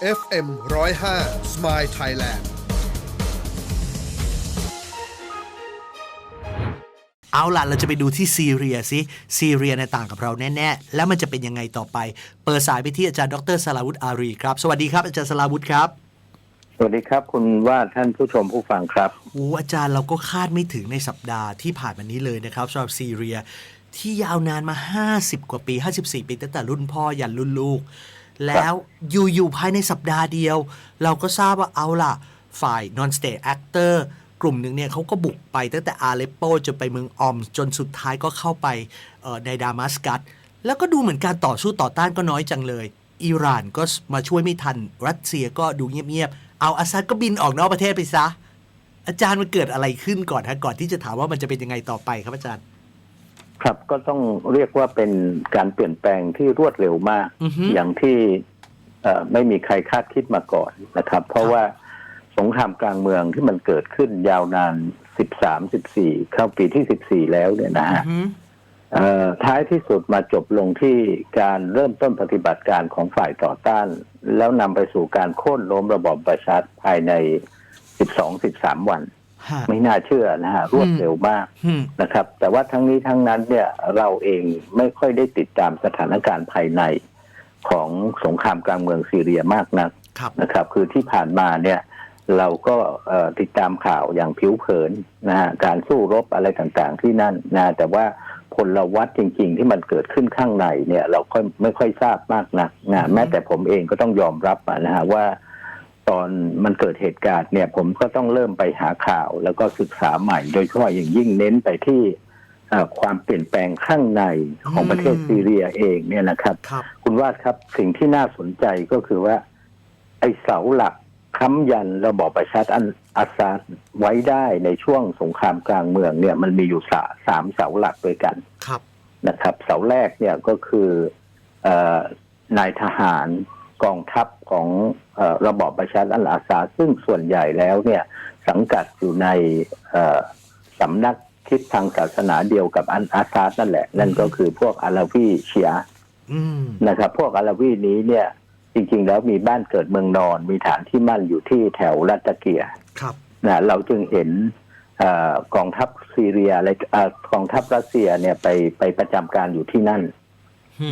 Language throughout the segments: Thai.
FM 105 Smile Thailand เอาล่ะ เราจะไปดูที่ซีเรียสิซีเรียในยต่างกับเราแน่ๆ แล้วมันจะเป็นยังไงต่อไป เปิดสายไปที่อาจารย์ดรสลาวุฒิอารีครับ สวัสดีครับ อาจารย์สลาวุฒิครับสวัสดีครับ คุณว่าท่านผู้ชมผู้ฟังครับ โอ้อาจารย์เราก็คาดไม่ถึงในสัปดาห์ที่ผ่านมานี้เลยนะครับสำหรับซีเรียที่ยาวนานมา 50 กว่าปี 54 ปีตั้งแต่รุ่นพ่อยันรุ่นลูก แล้วอยู่ๆภายในสัปดาห์เดียว เราก็ทราบว่าเอาล่ะ ฝ่าย non state actor กลุ่มหนึ่งเนี่ยเขาก็บุกไปตั้งแต่อาเลปโปจนไปเมืองออม จนสุดท้ายก็เข้าไปในดามัสกัส แล้วก็ดูเหมือนการต่อสู้ต่อต้านก็น้อยจังเลย อิหร่านก็มาช่วยไม่ทัน รัสเซียก็ดูเงียบๆ เอาอาซัดก็บินออกนอกประเทศไปซะ อาจารย์มันเกิดอะไรขึ้นก่อนฮะก่อนที่จะถามว่ามันจะเป็นยังไงต่อไปครับอาจารย์ ครับก็ต้องเรียกว่าเป็นการเปลี่ยนแปลงที่รวดเร็วมาก อือฮึ อย่างที่เอ่อไม่มีใครคาดคิดมาก่อนนะครับ เพราะว่าสงครามกลางเมืองที่มันเกิดขึ้นยาวนาน 13 14 เข้าปีที่ 14 แล้วเนี่ยนะอืฮะอฮึเอ่อท้ายที่สุดมาจบลงที่การเริ่มต้นปฏิบัติการของฝ่ายต่อต้าน แล้วนำไปสู่การโค่นล้มระบอบประชาธิปไตยภายใน 12-13 วันฮะ ไม่น่าเชื่อนะฮะรวดเร็วมากอืมนะครับ แต่ว่าทั้งนี้ทั้งนั้นเนี่ยเราเองไม่ค่อยได้ติดตามสถานการณ์ภายในของสงครามกลางเมืองซีเรียมากนักครับนะครับ คือที่ผ่านมาเนี่ยเราก็เอ่อติดตามข่าวอย่างผิวเผินนะฮะการสู้รบอะไรต่างๆที่นั่นนะแต่ว่าผลวัดจริง ๆ ที่มันเกิดขึ้นข้างในเนี่ย เราค่อยไม่ค่อยทราบมากนักนะแม้แต่ผมเองก็ต้องยอมรับอะนะฮะว่า ตอนมันเกิดเหตุการณ์เนี่ย ผมก็ต้องเริ่มไปหาข่าว แล้วก็ศึกษาใหม่ โดยเฉพาะอย่างยิ่งเน้นไปที่เอ่อความเปลี่ยนแปลงข้างในของประเทศอืมซีเรียเองเนี่ยนะครับครับคุณวาดครับสิ่งที่น่าสนใจก็คือว่า ไอ้เสาหลักค้ำยันระบอบประชาธิปไตยอาซาดไว้ได้ในช่วงสงครามกลางเมืองเนี่ย มันมีอยู่สาสามเสาหลักด้วยกันครับนะครับ เสาแรกเนี่ยก็คือเออนายทหาร กองทัพของเออระบอบประชาธิปไตยอาซาดซึ่งส่วนใหญ่แล้วเนี่ยสังกัดอยู่ในเอ่อสำนักคิดทางศาสนาเดียวกับอันอาซาดนั่นแหละ นั่นก็คือพวกอาลาวีเชียอืมนะครับ พวกอาลาวีนี้เนี่ย จริง ๆ แล้วมีบ้านเกิดเมืองนอน มีฐานที่มั่นอยู่ที่แถวรัตตะเกียครับนะเราจึงเห็นเออกองทัพซีเรียและเอ่อกองทัพรัสเซียเนี่ยไปไปประจำการอยู่ที่นั่นอืม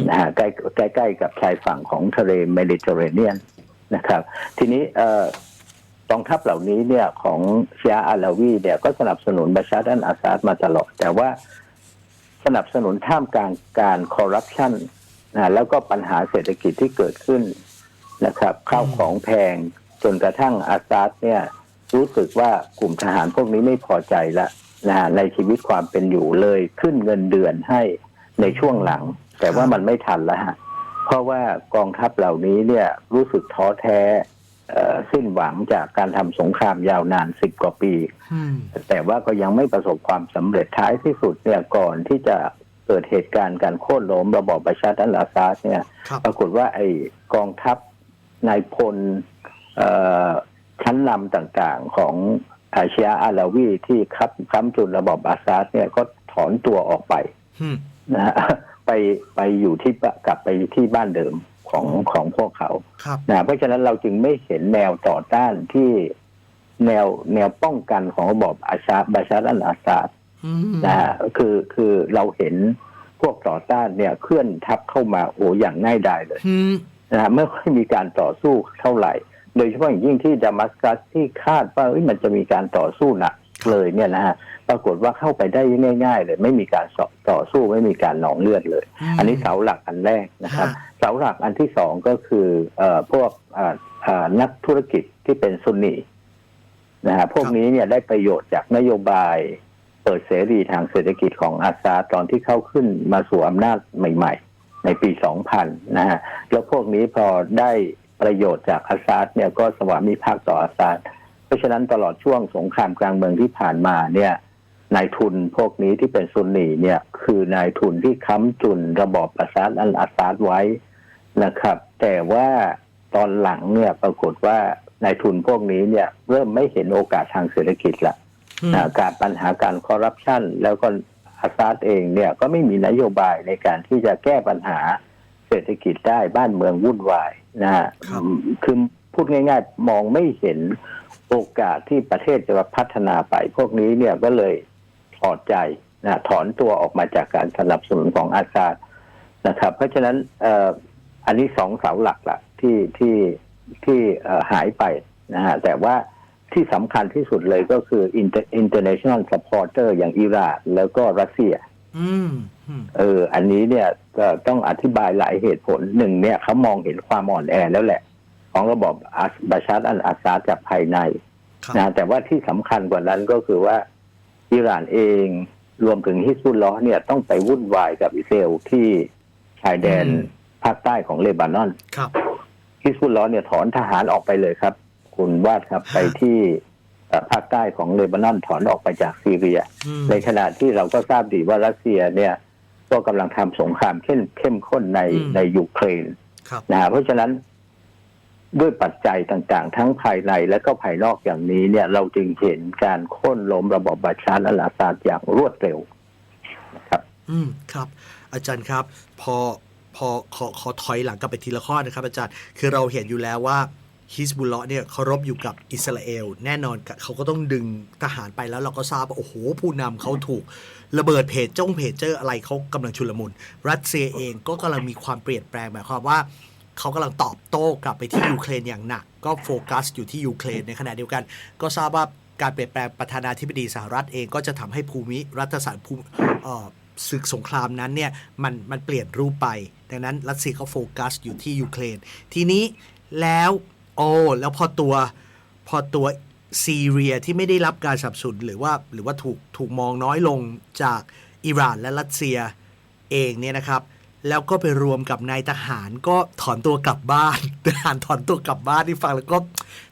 นะฮะใกล้ใกล้ๆกับชายฝั่งของทะเลเมดิเตอร์เรเนียนนะครับ ทีนี้เอ่อกองทัพเหล่านี้เนี่ยของเชียอาลาวีเนี่ยก็สนับสนุนบาชาร์อันอาซาดมาตลอด แต่ว่าสนับสนุนท่ามกลางการคอร์รัปชันนะแล้วก็ปัญหาเศรษฐกิจที่เกิดขึ้นนะครับข้าวของแพงจนกระทั่งอาซาดเนี่ยรู้สึกว่ากลุ่มทหารพวกนี้ไม่พอใจละนะในชีวิตความเป็นอยู่เลยขึ้นเงินเดือนให้ในช่วงหลัง แต่ว่ามันไม่ทันแล้วฮะเพราะว่ากองทัพเหล่านี้เนี่ยรู้สึกท้อแท้เอ่อสิ้นหวังจากการทำสงครามยาวนานสิบกว่าปีอืมแต่ว่าก็ยังไม่ประสบความสำเร็จท้ายที่สุดเนี่ยก่อนที่จะเกิดเหตุการณ์การโค่นล้มระบอบประชาธิปไตยอาซาดเนี่ยครับปรากฏว่าไอ้กองทัพนายพลเอ่อชั้นนำต่างๆของอาเชียอาลาวีที่คับค้ำจุนระบอบอาซาดเนี่ยก็ถอนตัวออกไปอืมนะฮะ ไปไปอยู่ที่บกลับไปที่บ้านเดิมของของพวกเขาครับนะเพราะฉะนั้นเราจึงไม่เห็นแนวต่อต้านที่แนวแนวป้องกันของระบอบอาชาบาชารันอาซาดอืมนะฮะคือคือเราเห็นพวกต่อต้านเนี่ยเคลื่อนทับเข้ามาโอ้อย่างง่ายดายเลยอืมนะฮะไม่ค่อยมีการต่อสู้เท่าไหร่ โดยเฉพาะอย่างยิ่งที่ดามัสกัสที่คาดว่าเอ้ยมันจะมีการต่อสู้หนัก เลยเนี่ยนะฮะปรากฏว่าเข้าไปได้ง่าย ๆ เลย ไม่มีการสอบต่อสู้ไม่มีการหนองเลือดเลย อันนี้เสาหลักอันแรกนะครับฮะเสาหลักอันที่สองก็คือเอ่อพวกอ่าอ่านักธุรกิจที่เป็นซุนนีนะฮะพวกนี้เนี่ยได้ประโยชน์จากนโยบายเปิดเสรีทางเศรษฐกิจของอาซาดตอนที่เข้าขึ้นมาสู่อำนาจใหม่ ๆ ในปี 2000 นะฮะแล้วพวกนี้พอได้ประโยชน์จากอาซาดเนี่ยก็สวามิภักดิ์ต่ออาซาด เพราะฉะนั้นตลอดช่วงสงครามกลางเมืองที่ผ่านมาเนี่ยนายทุนพวกนี้ที่เป็นซุนนีเนี่ย คือนายทุนที่ค้ำจุนระบอบอาซาดอันอาซาดไว้นะครับ แต่ว่าตอนหลังเนี่ยปรากฏว่านายทุนพวกนี้เนี่ย เริ่มไม่เห็นโอกาสทางเศรษฐกิจละอืมอ่าการปัญหาการคอร์รัปชันแล้วก็อาซาดเองเนี่ยก็ไม่มีนโยบายในการที่จะแก้ปัญหาเศรษฐกิจได้บ้านเมืองวุ่นวายนะฮะครับคือพูดง่าย ๆ มองไม่เห็นโอกาสที่ประเทศจะพัฒนาไป พวกนี้เนี่ยก็เลยถอดใจนะถอนตัวออกมาจากการสนับสนุนของอาซาดนะครับ เพราะฉะนั้นเอ่ออันนี้สองเสาหลักละที่ที่ที่เอ่อหายไปนะฮะแต่ว่าที่สำคัญที่สุดเลยก็คือ Inter- international supporter อย่างอิหร่านแล้วก็รัสเซียอืมอืมเออ อันนี้เนี่ยก็ต้องอธิบายหลายเหตุผลหนึ่งเนี่ยเขามองเห็นความอ่อนแอแล้วแหละ ของระบอบอัสบาชาร์อัลอาซาดจากภายในครับ นะแต่ว่าที่สำคัญกว่านั้นก็คือว่าอิหร่านเองรวมถึงฮิสบุลลอฮ์เนี่ยต้องไปวุ่นวายกับอิสราเอลที่ชายแดนอืมภาคใต้ของเลบานอนครับฮิสบุลลอฮ์เนี่ยถอนทหารออกไปเลยครับ คุณวาดครับฮะไปที่เอ่อภาคใต้ของเลบานอนถอนออกไปจากซีเรียอืมในขณะที่เราก็ทราบดีว่ารัสเซียเนี่ย ก็กำลังทำสงครามเข้มเข้มข้นในอืมในยูเครนครับนะฮะเพราะฉะนั้น ด้วยปัจจัยต่างๆ ทั้งภายในและก็ภายนอกอย่างนี้เนี่ยเราจึงเห็นการโค่นล้มระบอบบัชชาร์อัลอาซาดอย่างรวดเร็วนะครับ อืมครับ อาจารย์ครับ พอพอขอขอถอยหลังกลับไปทีละข้อนะครับ อาจารย์คือเราเห็นอยู่แล้วว่าฮิสบุลเลาะเนี่ยเคารพอยู่กับอิสราเอล แน่นอนเขาก็ต้องดึงทหารไปแล้วเราก็ทราบว่า โอ้โห ผู้นำเขาถูก ระเบิดเพจจ้องเพจเจอร์อะไรเขากำลังชุลมุน รัสเซียเองก็กำลังมีความเปลี่ยนแปลงหมายความว่า เขากำลังตอบโต้กลับไปที่ยูเครนอย่างหนัก ก็โฟกัสอยู่ที่ยูเครนในขณะเดียวกัน ก็ทราบว่าการเปลี่ยนแปลงประธานาธิบดีสหรัฐเองก็จะทำให้ภูมิรัฐศาสตร์ภูมิเอ่อศึกสงครามนั้นเนี่ยมันมันเปลี่ยนรูปไป ดังนั้นรัสเซียเขาโฟกัสอยู่ที่ยูเครน ทีนี้แล้วโอ้แล้วพอตัวพอตัวซีเรียที่ไม่ได้รับการสนับสนุนหรือว่าหรือว่าถูกถูกมองน้อยลงจากอิหร่านและรัสเซียเองเนี่ยนะครับ แล้วก็ไปรวมกับนายทหารก็ถอนตัวกลับบ้านทหารถอนตัวกลับบ้านที่ฟังแล้วก็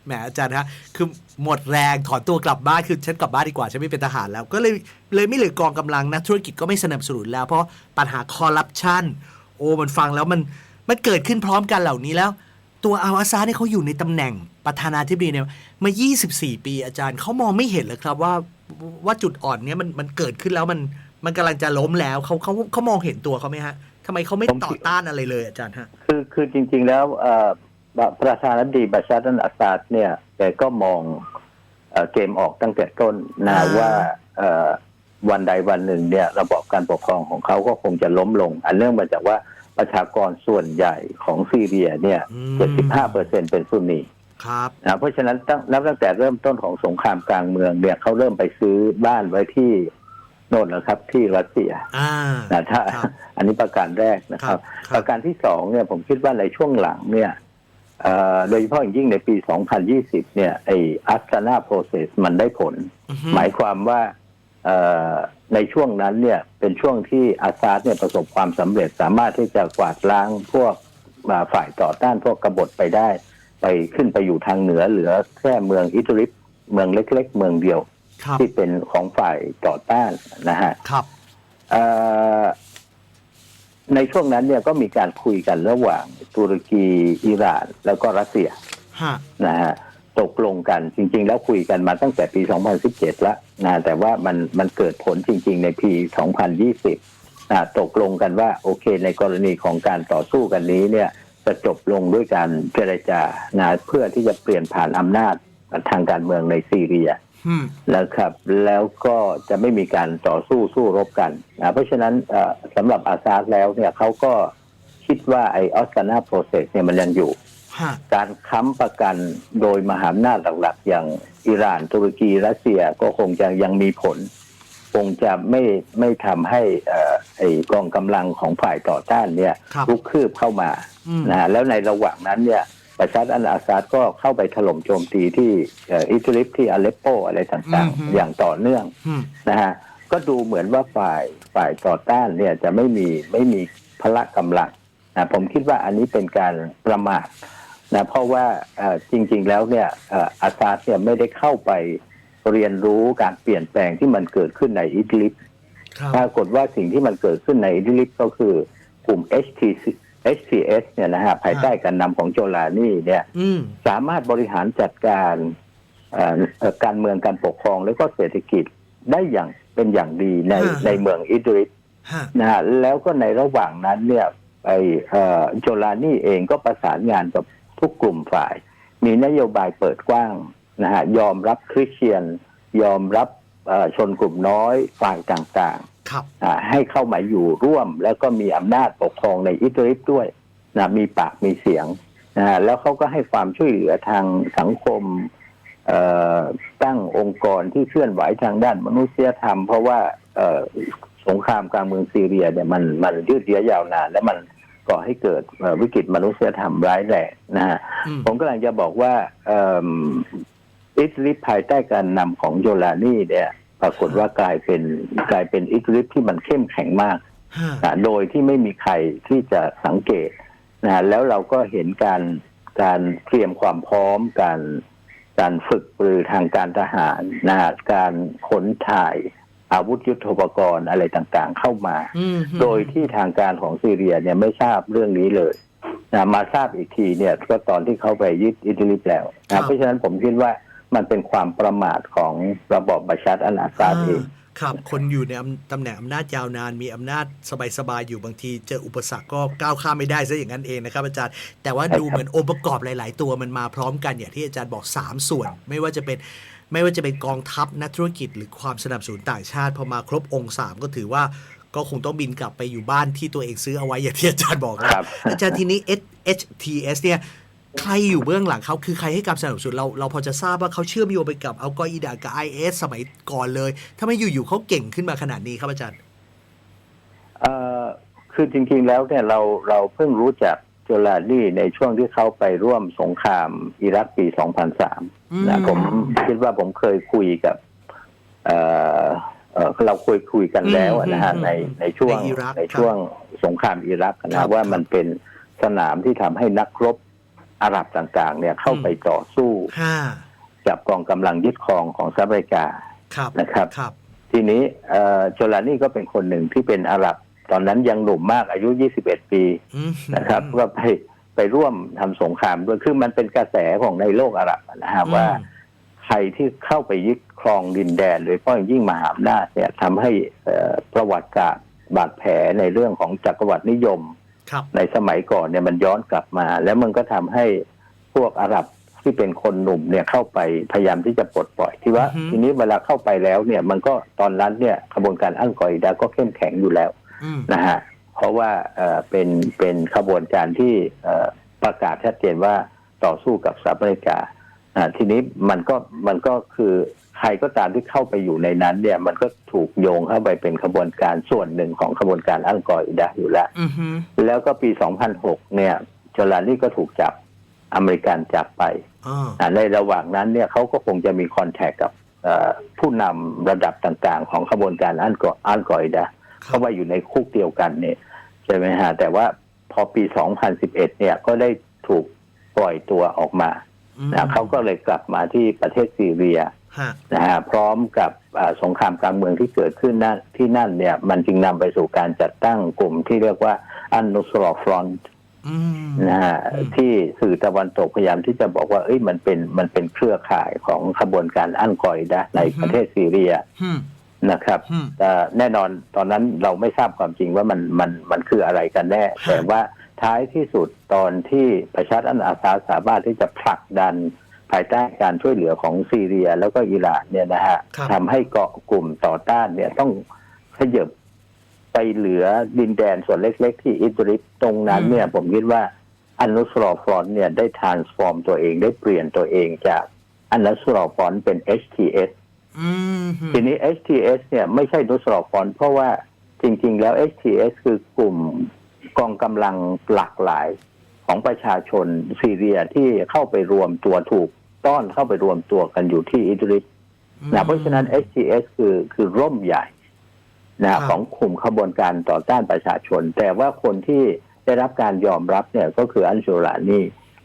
แหมอาจารย์ฮะคือหมดแรงถอนตัวกลับบ้านคือฉันกลับบ้านดีกว่าฉันไม่เป็นทหารแล้ว ก็เลยเลยไม่เหลือกองกำลังนะธุรกิจก็ไม่สนับสนุนแล้ว เพราะปัญหาคอร์รัปชันโอ้มันฟังแล้วมันมันเกิดขึ้นพร้อมกันเหล่านี้แล้ว ตัวอาอาซาเนี่ยเขาอยู่ในตำแหน่งประธานาธิบดีเนี่ยมา 24 ปีอาจารย์เขามองไม่เห็นเลยครับว่าว่าจุดอ่อนเนี้ยมันมันเกิดขึ้นแล้วมันมันกำลังจะล้มแล้วเขาเขาเขามองเห็นตัวเขาไหมฮะ ทำไมเขาไม่ผมคิดต่อต้านอะไรเลยอาจารย์ฮะ คือคือจริง ๆ แล้วเอ่อประธานาธิบดีบัชชาร์อัลอาซาดเนี่ยแกก็มองเอ่อเกมออกตั้งแต่ต้นนะอ่าว่าเอ่อวันใดวันหนึ่งเนี่ยระบอบการปกครองของเขาก็คงจะล้มลง อันเนื่องมาจากว่าประชากรส่วนใหญ่ของซีเรียเนี่ย 75เปอร์เซ็นเป็นซุนนีครับนะเพราะฉะนั้นตั้งนับตั้งแต่เริ่มต้นของสงครามกลางเมืองเนี่ยเขาเริ่มไปซื้อบ้านไว้ที่โน่นนะครับที่รัสเซียอ่านะถ้าครับอันนี้ประการแรกนะครับครับ ประการที่สองเนี่ยผมคิดว่าในช่วงหลังเนี่ยเอ่อโดยเฉพาะอย่างยิ่งในปี 2020 เนี่ยไออัสนาโปรเซสมันได้ผลอือฮึหมายความว่าเอ่อในช่วงนั้นเนี่ยเป็นช่วงที่อาซาดเนี่ยประสบความสำเร็จสามารถที่จะกวาดล้างพวกมาฝ่ายต่อต้านพวกกบฏไปได้ ไปขึ้นไปอยู่ทางเหนือเหลือแค่เมืองอิตริปเมืองเล็ก ๆ เมืองเดียวครับ ที่เป็นของฝ่ายต่อต้านนะฮะครับเอ่อในช่วงนั้นเนี่ยก็มีการคุยกันระหว่างตุรกีอิหร่าน แล้วก็รัสเซียฮะนะฮะตกลงกันจริง ๆ แล้วคุยกันมาตั้งแต่ปี 2017 แล้วนะแต่ว่ามันมันเกิดผลจริง ๆ ในปี 2020นะตกลงกันว่าโอเค ในกรณีของการต่อสู้กันนี้เนี่ยจะจบลงด้วยการเจรจานะเพื่อที่จะเปลี่ยนผ่านอำนาจทางการเมืองในซีเรียอืม นะครับ แล้วก็จะไม่มีการต่อสู้สู้รบกันนะเพราะฉะนั้นเอ่อสำหรับอาซาดแล้วเนี่ยเขาก็คิดว่าไอออสตานาโปรเซสเนี่ยมันยังอยู่ฮะการค้ำประกันโดยมหาอำนาจหลักๆ อย่างอิหร่านตุรกีรัสเซียก็คงจะยังมีผล คงจะไม่ไม่ทำให้เอ่อไอกองกำลังของฝ่ายต่อต้านเนี่ยครับลุกคืบเข้ามาอืมนะฮะแล้วในระหว่างนั้นเนี่ย ประชาชนอัลอาซาดก็เข้าไปถล่มโจมตีที่เอ่ออิตลิปที่อเลปโปอะไรต่างอืมๆอย่างต่อเนื่องอืมนะฮะก็ดูเหมือนว่าฝ่ายฝ่ายต่อต้านเนี่ยจะไม่มีไม่มีพละกำลังนะผมคิดว่าอันนี้เป็นการประมาทนะเพราะว่าเอ่อจริง ๆ แล้วเนี่ยเอ่ออาซาดเนี่ยไม่ได้เข้าไปเรียนรู้การเปลี่ยนแปลงที่มันเกิดขึ้นในอิตลิปครับปรากฏว่าสิ่งที่มันเกิดขึ้นในอิดลิปก็คือกลุ่ม HTC HTS เนี่ยนะฮะภายใต้การนำของโจลานี่เนี่ยอืมสามารถบริหารจัดการเอ่อเอ่อการเมืองการปกครองและก็เศรษฐกิจได้อย่างเป็นอย่างดีในอ่าในเมืองอิดลิปฮะนะฮะแล้วก็ในระหว่างนั้นเนี่ยไอเอ่อโจลานี่เองก็ประสานงานกับทุกกลุ่มฝ่าย มีนโยบายเปิดกว้างนะฮะยอมรับคริสเตียน ยอมรับเอ่อชนกลุ่มน้อยฝ่ายต่างครับๆอ่า ให้เข้ามาอยู่ร่วม แล้วก็มีอำนาจปกครองในอิตาลีด้วยนะมีปากมีเสียงนะฮะแล้วเขาก็ให้ความช่วยเหลือทางสังคมเอ่อตั้งองค์กรที่เคลื่อนไหวทางด้านมนุษยธรรม เพราะว่าเอ่อสงครามกลางเมืองซีเรียเนี่ยมันมันยืดเยื้อยาวนาน และมันก่อให้เกิดเอ่อวิกฤตมนุษยธรรมร้ายแรงนะฮะอืมผมกำลังจะบอกว่าเอิ่มอิตาลีภายใต้การนำของโยลานีเนี่ย ปรากฏว่ากลายเป็นกลายเป็นอิตาลีที่มันเข้มแข็งมากฮะนะโดยที่ไม่มีใครที่จะสังเกตนะแล้วเราก็เห็นการการเตรียมความพร้อมการการฝึกปรือทางการทหารนะการขนถ่ายอาวุธยุทโธปกรณ์อะไรต่างๆเข้ามาอืมโดยที่ทางการของซีเรียเนี่ยไม่ทราบเรื่องนี้เลยนะมาทราบอีกทีเนี่ยก็ตอนที่เขาไปยึดอิตาลีแล้วครันะบเพราะฉะนั้นผมคิดว่า มันเป็นความประมาทของระบอบบัชาร์อัลอาซาดเองครับคนอยู่ในอำตำแหน่งอำนาจยาวนาน มีอำนาจสบายๆอยู่บางทีเจออุปสรรคก็ก้าวข้ามไม่ได้ซะอย่างนั้นเองนะครับอาจารย์แต่ว่าใช่ครับดูเหมือนองค์ประกอบหลาย ๆ ตัวมันมาพร้อมกันอย่างที่อาจารย์บอก 3 ส่วน ไม่ว่าจะเป็นไม่ว่าจะเป็นกองทัพนักธุรกิจ หรือความสนับสนุนต่างชาติพอมาครบองค์สามก็ถือว่าก็คงต้องบินกลับไปอยู่บ้านที่ตัวเองซื้อเอาไว้อย่างที่อาจารย์บอกนะครับอาจารย์ทีนี้ HTS เนี่ย ใครอยู่เบื้องหลังเขาคือใครให้การสนับสนุนเราเราพอจะทราบว่าเขาเชื่อมโยงไปกับอัลกออิดะกับ IS สมัยก่อนเลยทำไมอยู่ๆเขาเก่งขึ้นมาขนาดนี้ครับอาจารย์เอ่อคือจริงๆแล้วเนี่ยเราเราเพิ่งรู้จักโจลานีในช่วงที่เขาไปร่วมสงครามอิรักปีอืม2003 นะผมคิดว่าผมเคยคุยกับเอ่อเอ่อเราคุยคุยกันแล้วอะนะฮะอืมในในช่วงในอิรักในช่วงสงครามอิรักครันะบว่ามันเป็นสนามที่ทำให้นักรบ อาหรับต่างๆ เนี่ยเข้าอืมไปต่อสู้ห้ากับกองกำลังยึดครองของสหรัฐอเมริกาครับนะครับครับทีนี้เอ่อโจลานี่ก็เป็นคนหนึ่งที่เป็นอาหรับ ตอนนั้นยังหนุ่มมากอายุ 21 ปีอืมนะครับ ก็ไปไปร่วมทำสงครามด้วยคือมันเป็นกระแสของในโลกอาหรับนะฮะว่าใครที่เข้าไปยึดครองดินแดนโดยเฉพาะอย่างยิ่งมหาอำนาจเนี่ยทำให้เอ่อประวัติศาสตร์บาดแผลในเรื่องของจักรวรรดินิยมครับ ในสมัยก่อนเนี่ยมันย้อนกลับมา แล้วมันก็ทำให้พวกอาหรับที่เป็นคนหนุ่มเนี่ยเข้าไปพยายามที่จะปลดปล่อยที่ว่าอือฮึทีนี้เวลาเข้าไปแล้วเนี่ยมันก็ตอนนั้นเนี่ยขบวนการอัลกออิดะก็เข้มแข็งอยู่แล้วอืมนะฮะเพราะว่าเอ่อเป็นเป็นขบวนการที่เอ่อประกาศชัดเจนว่าต่อสู้กับสหรัฐอเมริกา อ่าทีนี้มันก็มันก็คือใครก็ตามที่เข้าไปอยู่ในนั้น เนี่ย มันก็ถูกโยงเข้าไปเป็นขบวนการส่วนหนึ่งของขบวนการอัลกออิดะอยู่แล้วอืมฮึแล้วก็ปี 2006 เนี่ยโจลานี่ก็ถูกจับอเมริกันจับไปอ่าอ่าในระหว่างนั้นเนี่ยเขาก็คงจะมีคอนแทคกับเอ่อผู้นำระดับต่างๆ ของขบวนการอันกออันกออิดะคเพรับราะว่าอยู่ในคุกเดียวกันเนี่ยใช่ไหมฮะแต่ว่าพอปี 2011 เนี่ยก็ได้ถูกปล่อยตัวออกมาอืม นะเขาก็เลยกลับมาที่ประเทศซีเรียฮะนะฮะพร้อมกับอ่าสงครามกลางเมืองที่เกิดขึ้นนั่นที่นั่นเนี่ยมันจึงนำไปสู่การจัดตั้งกลุ่มที่เรียกว่าอันนุสรอฟรอนต์อืมนะฮะอืมที่สื่อตะวันตกพยายามที่จะบอกว่า เอ้ยมันเป็นมันเป็นเครือข่ายของขบวนการอันกออิดะห์ในประเทศซีเรียฮึมนะครับฮึมแต่แน่นอนตอนนั้นเราไม่ทราบความจริงว่ามันมันมันคืออะไรกันแน่ฮะแต่ว่า ท้ายที่สุดตอนที่ประชาชนอาซาดสามารถที่จะผลักดันภายใต้การช่วยเหลือของซีเรียแล้วก็อิหร่านเนี่ยนะฮะครับทำให้เกาะกลุ่มต่อต้านเนี่ยต้องขยับไปเหลือดินแดนส่วนเล็ก ๆ ที่อิดริบตรงนั้นเนี่ย ผมคิดว่าอันนุสรอฟรอนต์เนี่ยได้ transform ตัวเองได้เปลี่ยนตัวเองจากอันนุสรอฟรอนต์เป็น HTS อืมฮึทีนี้ HTS เนี่ยไม่ใช่นุสรอฟรอนต์เพราะว่าจริง ๆ แล้ว HTS คือกลุ่ม กองกำลังหลากหลายของประชาชนซีเรียที่เข้าไปรวมตัวถูกต้อนเข้าไปรวมตัวกันอยู่ที่อิดริบนะเพราะฉะนั้น HTS คือคือร่มใหญ่ครันะบของกลุ่มขบวนการต่อต้านประชาชน แต่ว่าคนที่ได้รับการยอมรับเนี่ยก็คืออันจูรานี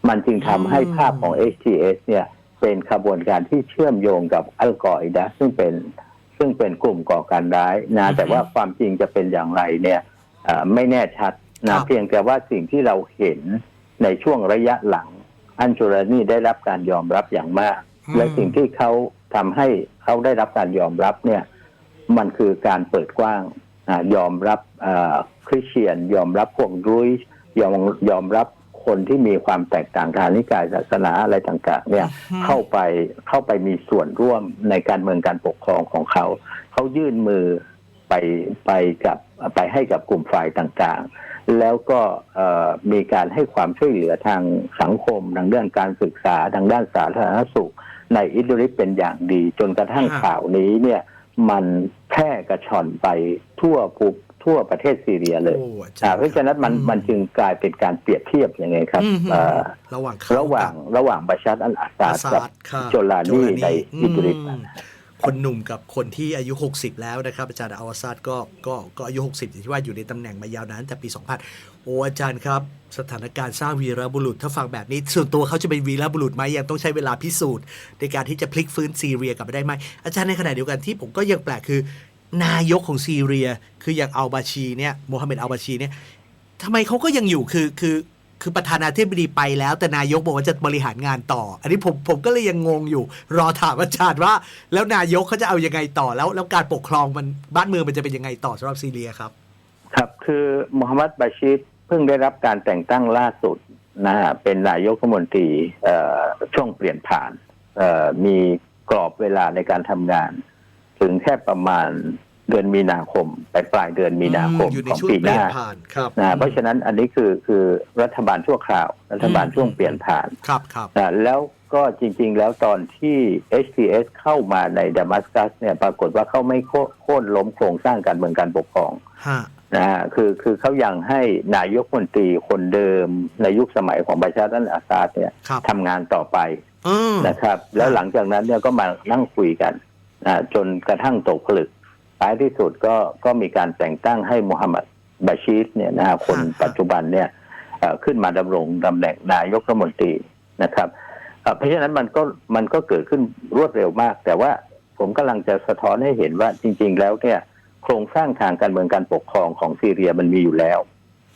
มันจึงทำให้ภาพของ HTS เนี่ยเป็นขบวนการที่เชื่อมโยงกับอัลกออิดะห์ซึ่งเป็นซึ่งเป็นกลุ่มก่อการร้ายนะอือฮึแต่ว่าความจริงจะเป็นอย่างไรเนี่ยเอ่อไม่แน่ชัดครั นะบเพียงแต่ว่าสิ่งที่เราเห็นในช่วงระยะหลัง อันจูรานีได้รับการยอมรับอย่างมาก และสิ่งที่เขาทำให้เขาได้รับการยอมรับเนี่ย มันคือการเปิดกว้างอายอมรับเอ่อคริสเตียน ยอมรับพวกรุยยอมยอมรับคนที่มีความแตกต่างทางนิกายศาสนาอะไรต่างๆ เนี่ยอืมเข้าไปเข้าไปมีส่วนร่วมในการเมืองการปกครองของเขา เขายื่นมือไปไปกับไปให้กับกลุ่มฝ่ายต่างๆ แล้วก็เอ่อมีการให้ความช่วยเหลือทางสังคมทางด้านการศึกษาทางด้านสาธารณสุข ในอิดริปเป็นอย่างดี จนกระทั่งฮะข่าวนี้เนี่ยมันแพร่กระชอนไปทั่วภูทั่วประเทศซีเรียเลยโอ้อาจาอ่ารย์เพราะฉะนั้นมันอืมันจึงกลายเป็นการเปรียบเทียบยังไงครับอืมเอ่อระหว่างเขาระหว่างระหว่างบาชาร์อัลอาซาอาดซากับดค่ะโจลานีในอิดริปอืม คนหนุ่มกับคนที่อายุ 60 แล้วนะครับ อาจารย์อาวาซาดก็ก็ก็อายุ 60อย่างที่ว่าอยู่ในตำแหน่งมายาวนานแต่ปี 2000 โอ้อาจารย์ครับ สถานการณ์สร้างวีรบุรุษถ้าฟังแบบนี้ ส่วนตัวเขาจะเป็นวีรบุรุษไหมยังต้องใช้เวลาพิสูจน์ ในการที่จะพลิกฟื้นซีเรียกลับมาได้ไหมอาจารย์ในขณะเดียวกันที่ผมก็ยังแปลกคือ นายกของซีเรีย คืออย่างอัลบาชีเนี่ยโมฮัมเหม็ดอัลบาชีเนี่ยทำไมเขาก็ยังอยู่คือคือ คือประธานาธิบดีไปแล้ว แต่นายกบอกว่าจะบริหารงานต่อ อันนี้ผมผมก็เลยยังงงอยู่ รอถามอาจารย์ว่า แล้วนายกเขาจะเอายังไงต่อแล้ว แล้วการปกครองมันบ้านเมืองมันจะเป็นยังไงต่อสำหรับซีเรียครับ ครับคือมูฮัมหมัดบาชิดเพิ่งได้รับการแต่งตั้งล่าสุดนะฮะเป็นนายกรัฐมนตรีช่วงเปลี่ยนผ่านมีกรอบเวลาในการทำงาน ถึงแค่ประมาณ เดือนมีนาคมไปปลายเดือนมีนาคมอยู่ในของช่วงปีเปหลี่ยน้านผ่านครับนะเพราะฉะนั้นอันนี้คือคือรัฐบาลชั่วคราว รัฐบาลอืมช่วงเปลี่ยนผ่านครับครับนะแล้วก็จริง ๆ แล้วตอนที่ HTS เข้ามาในดามัสกัสเนี่ยปรากฏว่าเขาไม่โค่โค่นล้มโครงสร้างการเมืองการปกครองฮะนะฮะคือคือเขายังให้นายกมนตรีคนเดิมในยุคสมัยของบาชาร์อัลอาซาดเนี่ยครับทำงานต่อไปอืมนะครับ แล้วหลังจากนั้นเนี่ยก็มานั่งคุยกันนะจนกระทั่งตกผลึก ท้ายที่สุดก็ก็มีการแต่งตั้งให้มูฮัมหมัดบาชีดเนี่ยนะฮะคนปัจจุบันเนี่ยเอ่อขึ้นมาดำรงตำแหน่งนายกรัฐมนตรีนะครับเอ่อเพราะฉะนั้นมันก็มันก็เกิดขึ้นรวดเร็วมาก แต่ว่าผมกำลังจะสะท้อนให้เห็นว่าจริง ๆ แล้วเนี่ยโครงสร้างทางการเมืองการปกครองของซีเรียมันมีอยู่แล้ว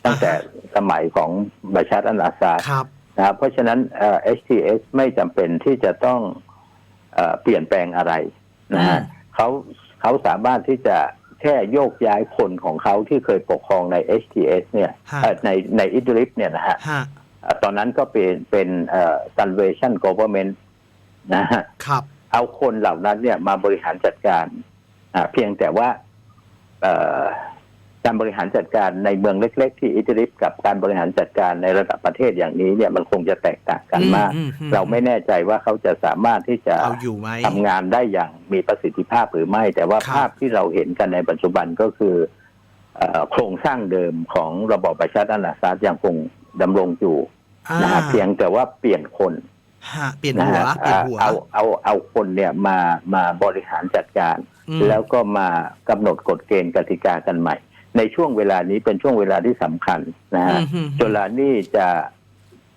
ตั้งแต่สมัยของบาชาร์อัลอาซาดครับนะครับเพราะฉะนั้นเอ่อ HTS ไม่จำเป็นที่จะต้องเอ่อเปลี่ยนแปลงอะไรนะฮะอืมเขา เขาสามารถที่จะแค่โยกย้ายคนของเขาที่เคยปกครองใน HTS เนี่ยฮะเอ่อในในอิดริปเนี่ยนะฮะฮะเอ่อตอนนั้นก็เป็นเป็นเอ่อ Salvation Government นะฮะ ครับ เอาคนเหล่านั้นเนี่ยมาบริหารจัดการอ่าเพียงแต่ว่าเอ่อ การบริหารจัดการในเมืองเล็ก ๆ ที่อิตาลีกับการบริหารจัดการในระดับประเทศอย่างนี้เนี่ยมันคงจะแตกต่างกันมากอืมอืมเราไม่แน่ใจว่าเขาจะสามารถที่จะเอาอยู่ไหมทำงานได้อย่างมีประสิทธิภาพหรือไม่ แต่ว่าครับภาพที่เราเห็นกันในปัจจุบันก็คือเอ่อโครงสร้างเดิมของระบอบประชาธิปไตยอาซาดยังคงดำรงอยู่นะฮะอ่าเพียงแต่ว่าเปลี่ยนคนฮะเปลี่ยนนะหัวฮะเปลี่ยนหัวเอาเอาเอาคนเนี่ยมามาบริหารจัดการอืมแล้วก็มากำหนดกฎเกณฑ์กติกากันใหม่ ในช่วงเวลานี้เป็นช่วงเวลาที่สำคัญนะฮะอืมอืมโจลานี่จะ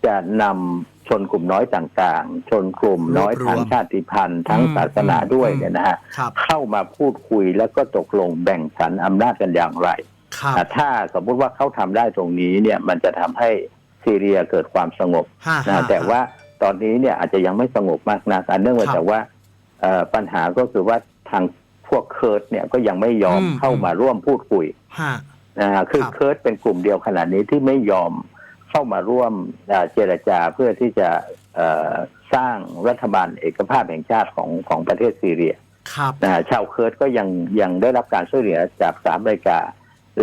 จะนำชนกลุ่มน้อยต่างๆ ชนกลุ่มน้อยรวบรวมทางชาติพันธุ์ทั้งอืมศาสนาอืมด้วยอืมเนี่ยนะฮะครับเข้ามาพูดคุยแล้วก็ตกลงแบ่งสรรอำนาจกันอย่างไรครับอะถ้าสมมุติว่าเขาทำได้ตรงนี้เนี่ยมันจะทำให้ซีเรียเกิดความสงบฮะนะฮะแต่ว่าตอนนี้เนี่ยอาจจะยังไม่สงบมากนักอันเนื่องมาครับจากว่าเอ่อปัญหาก็คือว่าทาง พวกเคิร์ดเนี่ยก็ยังไม่ยอมอืม เข้ามาร่วมพูดคุยฮะ นะฮะคือครับ เคิร์ดเป็นกลุ่มเดียวขนาดนี้ที่ไม่ยอมเข้ามาร่วมเอ่อเจรจาเพื่อที่จะเอ่อสร้างรัฐบาลเอกภาพแห่งชาติของของประเทศซีเรีย ครับ นะฮะชาวเคิร์ดก็ยังยังได้รับการช่วยเหลือจากสามรายการ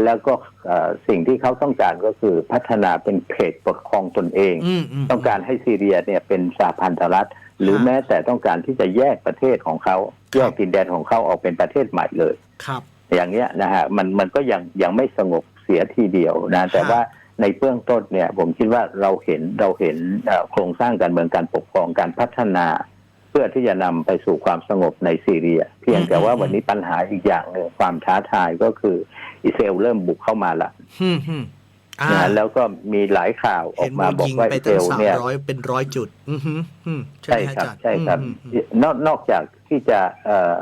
แล้วก็เอ่อสิ่งที่เขาต้องการก็คือพัฒนาเป็นเขตปกครองตนเอง อืมอืมต้องการให้ซีเรียเนี่ยเป็นสหพันธรัฐ หรือฮะแม้แต่ต้องการที่จะแยกประเทศของเขาครับแยกดินแดนของเขาออกเป็นประเทศใหม่เลยครับ อย่างเนี้ยนะฮะมันมันก็ยังยังไม่สงบเสียทีเดียวนะ แต่ฮะว่าในเบื้องต้นเนี่ย ผมคิดว่าเราเห็นเราเห็นเอ่อโครงสร้างการเมืองการปกครองการพัฒนา เพื่อที่จะนำไปสู่ความสงบในซีเรีย เพียงแต่ว่าวันนี้ปัญหาอีกอย่างหนึ่งความท้าทายก็คืออิสราเอลเริ่มบุกเข้ามาละฮึมฮึมอ่า นะแล้วก็มีหลายข่าวออเห็กนมาว่าบอกยิงว่าไปอิสราตั้เองลสามเนี่ยร้อยเป็นร้อยจุดอือฮึอืมใช่ใช่ไหมครับอาจารย์ใช่ครับอืมอืมนอกนอกจากที่จะเอ่อ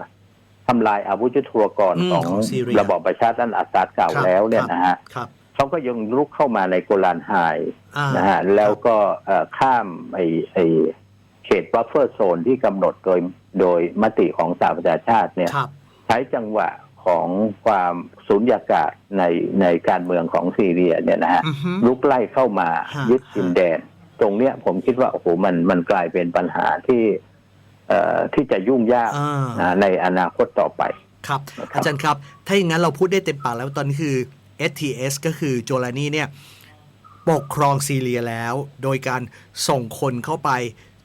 ทำลายอาวุธยุทโธปกรณ์อืมของของซีเรียระบอบประชาธิปไตยอาซาดเก่าครับแล้วเนี่ยครับนะฮะครับเขาก็ยังลุกเข้ามาในโกลานไฮอ่านะฮะแล้วก็เอ่อข้ามไอ้ไอ้เขตบัฟเฟอร์โซนที่กำหนดโดยโดยมติของสหประชาชาติเนี่ยครับใช้จังหวะ ของความสูญญากาศในในการเมืองของซีเรียเนี่ยนะฮะอือฮึลุกไล่เข้ามาฮะยึดดินแดน ตรงเนี้ยผมคิดว่าโอ้โหมันมันกลายเป็นปัญหาที่เอ่อที่จะยุ่งยากอ่านะในอนาคตต่อไปครับนะครับ อาจารย์ครับ ถ้าอย่างนั้นเราพูดได้เต็มปากแล้วตอนนี้คือ STS ก็คือโจลานีเนี่ยปกครองซีเรียแล้ว โดยการส่งคนเข้าไป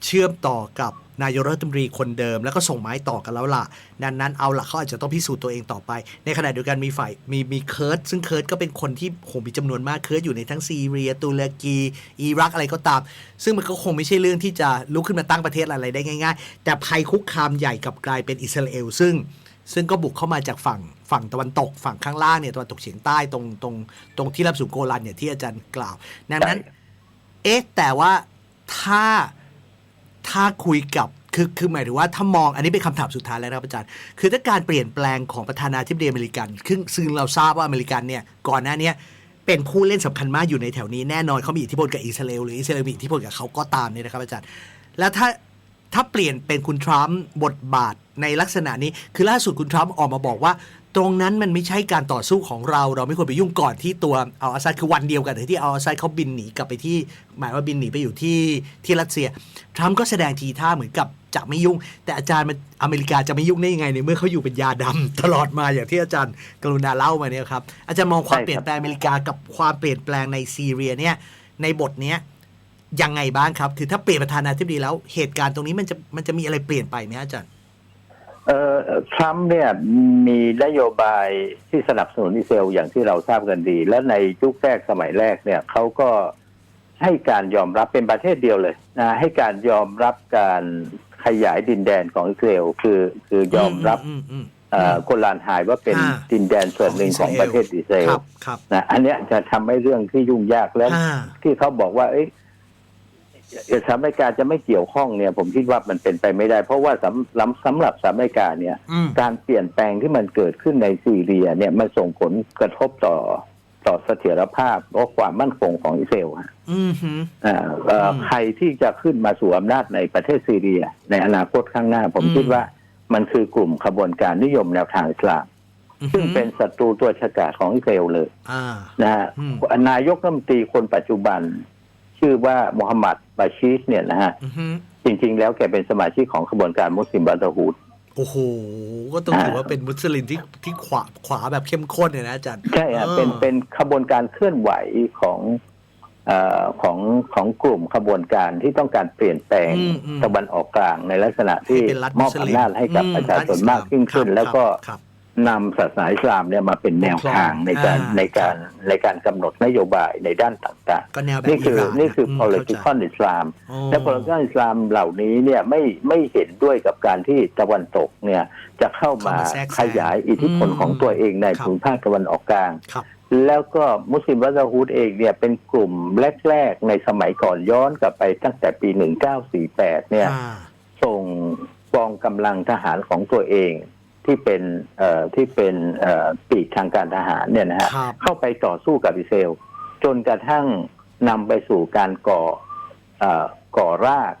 เชื่อมต่อกับนายกรัฐมนตรีคนเดิม แล้วก็ส่งไม้ต่อกันแล้วล่ะดังนั้นเอาละเขาอาจจะต้องพิสูจน์ตัวเองต่อไป ในขณะเดียวกันมีฝ่ายมีมีเคิร์ดซึ่งเคิร์ดก็เป็นคนที่โหมีจำนวนมากเคิร์ดอยู่ในทั้งซีเรียตุรกีอิรักอะไรก็ตาม ซึ่งมันก็คงไม่ใช่เรื่องที่จะลุกขึ้นมาตั้งประเทศอะไรได้ง่าย ๆ แต่ภัยคุกคามใหญ่กลับกลายเป็นอิสราเอลซึ่งซึ่งก็บุกเข้ามาจากฝั่งฝั่งตะวันตก ฝั่งข้างล่างเนี่ยตะวันตกเฉียงใต้ตรงตรงตรงที่รับสูงโกลันเนี่ยที่อาจารย์กล่าว ดังนั้นใช่เอ๊ะแต่ว่าถ้า ถ้าคุยกับคือคือหมายถึงว่าถ้ามองอันนี้เป็นคำถามสุดท้ายแล้วนะครับอาจารย์ คือถ้าการเปลี่ยนแปลงของประธานาธิบดีอเมริกันซึ่งซึ่งเราทราบว่าอเมริกันเนี่ยก่อนหน้านี้เป็นผู้เล่นสำคัญมากอยู่ในแถวนี้แน่นอนเขามีอิทธิพลกับอิสราเอลหรืออิสราเอลมีอิทธิพลกับเขาก็ตามเนี่ยนะครับอาจารย์ แล้วถ้าถ้าเปลี่ยนเป็นคุณทรัมป์บทบาทในลักษณะนี้ คือล่าสุดคุณทรัมป์ออกมาบอกว่า ตรงนั้นมันไม่ใช่การต่อสู้ของเรา เราไม่ควรไปยุ่งก่อนที่ตัวเอาอาซัดคือวันเดียวกันที่เอาอาซัดเขาบินหนีกลับไปที่ หมายว่าบินหนีไปอยู่ที่ที่รัสเซียทรัมป์ก็แสดงทีท่าเหมือนกับจะไม่ยุ่ง แต่อาจารย์มันอเมริกาจะไม่ยุ่งได้ยังไงในเมื่อเขาอยู่เป็นยาดำตลอดมาอย่างที่อาจารย์กรุณาเล่ามาเนี่ยครับอาจารย์มองความเปลี่ยนแปลงอเมริกากับความเปลี่ยนแปลงในซีเรียเนี่ยในบทเนี้ยยังไงบ้างครับ คือถ้าเปลี่ยนประธานาธิบดีแล้วเหตุการณ์ตรงนี้มันจะมันจะมีอะไรเปลี่ยนไปไหมอาจารย์ เอ่อทรัมป์เนี่ยมีนโยบายที่สนับสนุนอิสราเอลอย่างที่เราทราบกันดี และในยุคแรกสมัยแรกเนี่ยเขาก็ให้การยอมรับเป็นประเทศเดียวเลยนะให้การยอมรับการขยายดินแดนของอิสราเอลคือคือยอมรับอืมอืมเอ่อโกลานไฮว่าเป็นอ่าดินแดนส่วนหนึ่งของประเทศอิสราเอคลรับครับนะอันเนี้ยจะทำให้เรื่องที่ยุ่งยากแล้วอ่าที่เขาบอกว่าเอ้ยเอก สหรัฐอเมริกาจะไม่เกี่ยวข้องเนี่ย ผมคิดว่ามันเป็นไปไม่ได้ เพราะว่าสำสำสำหรับสหรัฐอเมริกาเนี่ย อืม การเปลี่ยนแปลงที่มันเกิดขึ้นในซีเรียเนี่ยมันส่งผลกระทบต่อต่อเสถียรภาพและความมั่นคงของอิสราเอลฮะอืมฮึอ่าเอ่ออม ใครที่จะขึ้นมาสู่อำนาจในประเทศซีเรีย ในอนาคตข้างหน้าผมอืมคิดว่ามันคือกลุ่มขบวนการนิยมแนวทางอิสลาม ซึ่งเป็นศัตรูตัวฉกาจของอิสราเอลเลยอ่า นะฮะอืม นายกรัฐมนตรีคนปัจจุบัน ชื่อว่ามูฮัมหมัดบาชีสเนี่ยนะฮะอือฮึจริง ๆ แล้วแกเป็นสมาชิกของขบวนการมุสลิมบราเธอร์ฮูดโอ้โห ก็ต้องถือว่าเป็นมุสลิมที่ที่ขวาขวาแบบเข้มข้นเลยนะอาจารย์ ใช่ฮะออเป็นเป็นขบวนการเคลื่อนไหวของเอ่อของของกลุ่มขบวนการที่ต้องการเปลี่ยนแปลงอืมอืมตะวันออกกลางในลักษณะที่ให้เป็นรัฐมอบมุสลิมอำนาจให้กับอืมประชาชนรัฐอิสลามมากยิ่งขึ้นครับแล้วก็ครับ นำศาสนาอิสลามเนี่ยมาเป็นแนวทางในการอ่าในการในการกำหนดนโยบายในด้านต่างก็แนวแบๆบนี่คืออิหร่านนี่คือม political เข้าใจ Islam โอ้และ political Islam เหล่านี้เนี่ยไม่ไม่เห็นด้วยกับการที่ตะวันตกเนี่ยจะเข้ามาเข้ามาแทรกแซงขยายอิทธิพลอืมของตัวเองในครับภูมิภาคตะวันออกกลางครับแล้วก็มุสลิมบราเธอร์ฮูดเองเนี่ยเป็นกลุ่มแรก ๆ ในสมัยก่อนย้อนกลับไปตั้งแต่ปี 1948 เนี่ยอ่าส่งกองกำลังทหารของตัวเอง ที่เป็นเอ่อที่เป็นเอ่อปีกทางการทหารเนี่ยนะฮะครับเข้าไปต่อสู้กับอิสราเอลจนกระทั่งนำไปสู่การก่อเอ่อก่อราก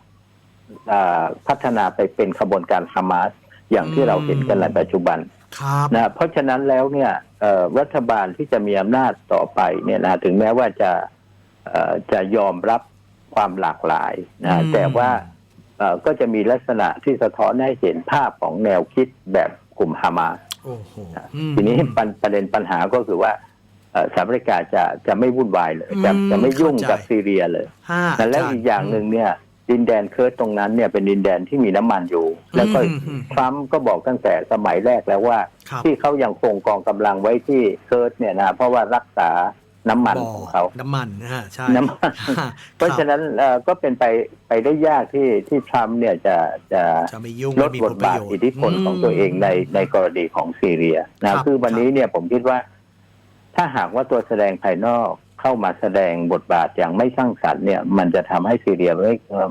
เอ่อพัฒนาไปเป็นขบวนการฮามาสอย่างที่เราเห็นกันในปัจจุบันครับนะเพราะฉะนั้นแล้วเนี่ยเอ่อรัฐบาลที่จะมีอำนาจต่อไปเนี่ยนะถึงแม้ว่าจะเอ่อจะยอมรับความหลากหลายนะอืมแต่ว่าเอ่อก็จะมีลักษณะที่สะท้อนให้เห็นภาพของแนวคิดแบบ กลุ่มฮามาสโอ้โหอืมทีนี้ประประเด็นปัญหาก็คือว่าเอ่อสหรัฐอเมริกาจะจะไม่วุ่นวายเลยจะอืมจะไม่ยุ่งเข้าใจกับซีเรียเลยห้าแล้วอีกอย่างหนึ่งเนี่ยดินแดนเคิร์ดตรงนั้นเนี่ยเป็นดินแดนที่มีน้ำมันอยู่ แล้วก็อืมอืมทรัมป์ก็บอกตั้งแต่สมัยแรกแล้วว่าครับที่เขายังคงกองกำลังไว้ที่เคิร์ดเนี่ยนะเพราะว่ารักษา น้ำมันบ่ของเขาน้ำมันนะฮะใช่น้ำมันฮะเพราะฉะนั้นเอ่อก็เป็นไปไปได้ยากที่ที่ทรัมป์เนี่ยจะจะจะไม่ยุ่งลดไม่มีบผทลประบาทโยชน์อิทธิพลของตัวเองในในกรณีของซีเรียครันะบคือวันนี้เนี่ยผมคิดว่า ถ้าหากว่าตัวแสดงภายนอก เข้ามาแสดงบทบาทอย่างไม่สร้างสรรค์เนี่ยมันจะทำให้ซีเรียไม่เอ่อ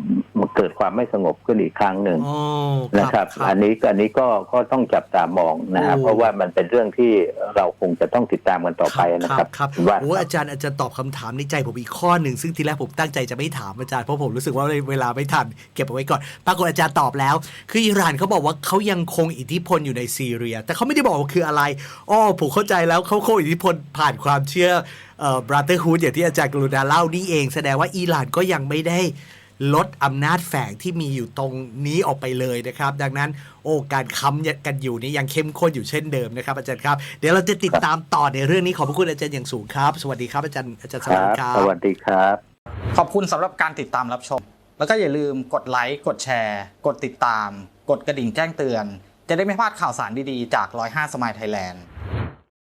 เกิดความไม่สงบขึ้นอีกครั้งหนึ่งอ๋อนะครับครับ อันนี้อันนี้ก็ก็ต้องจับตามองนะครับโอ้เพราะว่ามันเป็นเรื่องที่เราคงจะต้องติดตามกันต่อไปนะครับครับว่าโอ้อาจารย์อาจารย์ตอบคำถามในใจผมอีกข้อหนึ่งซึ่งทีแรกผมตั้งใจจะไม่ถามอาจารย์เพราะผมรู้สึกว่าเวลาไม่ทันเก็บเอาไว้ก่อนปรากฏอาจารย์ตอบแล้ว คืออิหร่านเขาบอกว่าเขายังคงอิทธิพลอยู่ในซีเรีย แต่เขาไม่ได้บอกว่าคืออะไรอ้อผมเข้าใจแล้วเขาคงอิทธิพลผ่านความเชื่อเอ่อ บราเธอร์ฮูดอย่างที่อาจารย์กรุณาเล่านี่เอง แสดงว่าอิหร่านก็ยังไม่ได้ลดอำนาจแฝงที่มีอยู่ตรงนี้ออกไปเลยนะครับ ดังนั้นโอ้การค้ำกันอยู่นี่ยังเข้มข้นอยู่เช่นเดิมนะครับ อาจารย์ครับ เดี๋ยวเราจะติดตามต่อในเรื่องนี้ขอบพระคุณอาจารย์อย่างสูงครับ สวัสดีครับอาจารย์อาจารย์สคมานรับครัสบวัสดีครับ ขอบคุณสำหรับการติดตามรับชม แล้วก็อย่าลืมกดไลค์กดแชร์ กดติดตาม กดกระดิ่งแจ้งเตือน จะได้ไม่พลาดข่าวสารดีๆจาก 105 สมายไทยแลนด์